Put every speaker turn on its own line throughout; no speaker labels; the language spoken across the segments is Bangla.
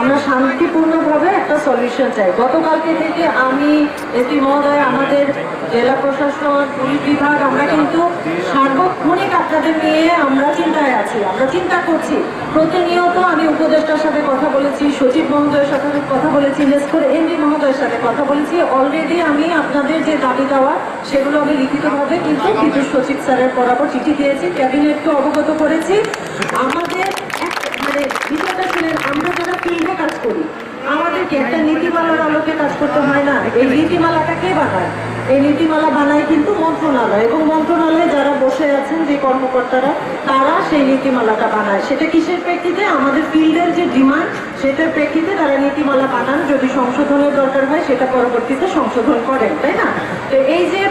আমরা শান্তিপূর্ণভাবে একটা সলিউশন চাই। গতকালকে থেকে আমি, এসপি মহোদয়, আমাদের জেলা প্রশাসন, পুলিশ বিভাগ, আমরা কিন্তু সার্বক্ষণিক আপনাদের নিয়ে আমরা চিন্তায় আছি, আমরা চিন্তা করছি। প্রতিনিয়ত আমি উপদেষ্টার সাথে কথা বলেছি, সচিব মহোদয়ের সাথে কথা বলেছি, বিশেষ করে এমডি মহোদয়ের সাথে কথা বলেছি। অলরেডি আমি আপনাদের যে দাবি দেওয়া, সেগুলো আমি লিখিতভাবে কিন্তু বিদ্যুৎ সচিব স্যারের বরাবর চিঠি দিয়েছি, ক্যাবিনেটকে অবগত করেছি। আমাদের মানে বিষয়টা ছিলেন আমরা ফিল্ডে কাজ করি। আমাদেরকে একটা নীতিমালার আলোকে কাজ করতে হয় না। এই নীতিমালাটা কে বানায়? এই নীতিমালা বানায় কিন্তু মন্ত্রণালয় এবং মন্ত্রণালয়ে যারা বসে আছেন যে কর্মকর্তারা, তারা সেই নীতিমালাটা বানায়। সেটা কিসের প্রেক্ষিতে? আমাদের ফিল্ডের যে ডিমান্ড, সেটার প্রেক্ষিতে তারা নীতিমালা বানান। যদি সংশোধনের দরকার হয়, সেটা পরবর্তীতে সংশোধন করেন, তাই না? তো এই যে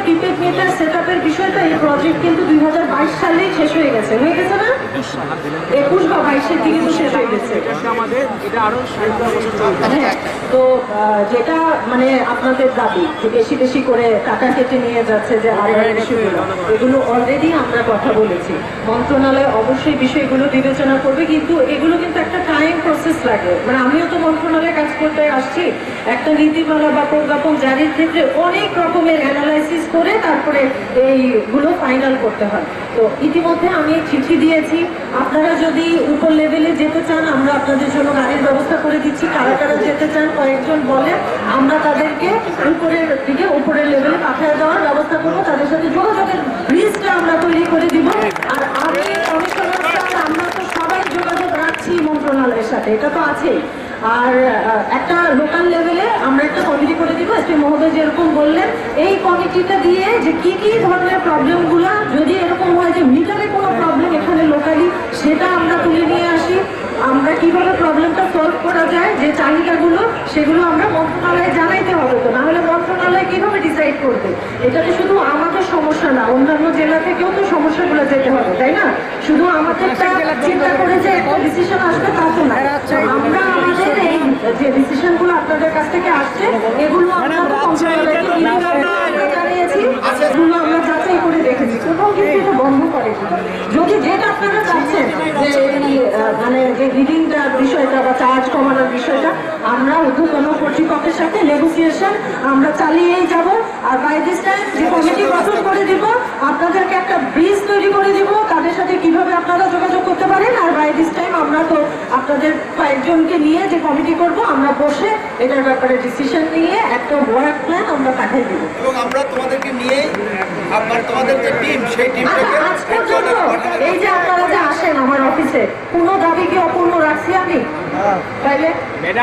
মিটার সেট আপের বিষয়টা এই প্রজেক্ট কিন্তু দুই সালেই শেষ হয়ে গেছে হয়ে গেছে না? একুশ বা বাইশের দিকে তো শেষ হয়ে গেছে। হ্যাঁ, তো যেটা মানে আপনাদের দাবি যে বেশি বেশি করে টাকা কেটে নিয়ে যাচ্ছে যে এগুলো অলরেডি আমরা কথা বলেছি। মন্ত্রণালয় অবশ্যই বিষয়গুলো বিবেচনা করবে কিন্তু এগুলো কিন্তু একটা লাগে। মানে আমিও তো মন্ত্রণালয়ে কাজ করতে আসছি। একটা নীতিমালা বা প্রজ্ঞাপন জারির ক্ষেত্রে অনেক রকমের অ্যানালাইসিস করে তারপরে এইগুলো ফাইনাল করতে হয়। তো ইতিমধ্যে আমি চিঠি দিয়েছি। আপনারা যদি উপর লেভেলে যেতে চান, আমরা আপনাদের জন্য গাড়ির ব্যবস্থা করে দিচ্ছি। কারা কারা যেতে চান, কয়েকজন বলে আমরা তাদেরকে উপরের দিকে, উপরের লেভেলে পাঠিয়ে দেওয়ার ব্যবস্থা করব। তাদের সাথে যোগাযোগের ব্রিজটা আমরা তৈরি করে দিব আর আমি কমিশনার স্যার আমরা তো সবাই যোগাযোগ রাখছি মন্ত্রণালয়ের সাথে এটা তো আছেই। আর একটা লোকাল লেভেলে আমরা একটা কমিটি করে দিব এসপি মহোদয় যেরকম বললেন এই কমিটিটা দিয়ে যে কি কি ধরনের প্রবলেমগুলো যদি এরকম হয় যে মিটারে কোনো প্রবলেম এখানে লোকালি সেটা আমরা তুলে নিয়ে আসি। আমরা কীভাবে প্রবলেমটা সলভ করা যায় যে চাহিদাগুলো সেগুলো আমরা মন্ত্রণালয়ে জানাইতে হবে তো। নাহলে মন্ত্রণালয় কীভাবে ডিসাইড করবে? এটা তো শুধু আমাদের সমস্যা না অন্যান্য জেলা থেকেও তো সমস্যাগুলো যেতে হবে তাই না? শুধু আমাদেরটা চিন্তা করে যে ডিসিশন আসবে তা তো না। আমরা আমাদের এই যে ডিসিশনগুলো আপনাদের কাছ থেকে আসছে এগুলো আমরা জানিয়েছি এগুলো আমরা যাচাই করে দেখেছি। কোথাও কিন্তু এটা বন্ধ করে যদি যেটা আপনারা চাচ্ছেন যে মানে যে রিডিংটার বিষয়টা বা চার্জ কমানোর বিষয়টা আমরা ঊর্ধ্বতন কর্তৃপক্ষের সাথে নেগোসিয়েশন আমরা চালিয়েই যাব। আর বাই দিস টাইম যে কমিটি গঠন করে দিব আপনাদেরকে একটা ব্রিজ তৈরি করে দিব। তাদের সাথে কীভাবে আপনারা যোগাযোগ করতে পারেন আর বাই দিস টাইম তো আপনাদের কয়েকজনকে নিয়ে যে কমিটি করব আমরা বসে এটার ব্যাপারে ডিসিশন নিয়ে একটা ওয়ার্ক প্ল্যান আমরা পাঠিয়ে দেবো।
এবং আমরা তোমাদেরকে নিয়ে আপনার তোমাদের যে টিম সেই টিমটাকে
আজ পর্যন্ত এই যে আপনারা যে আসেন আমার অফিসে কোনো দাবি কি অপূর্ণ রাখছি আমি? তাইলে?
ম্যাডাম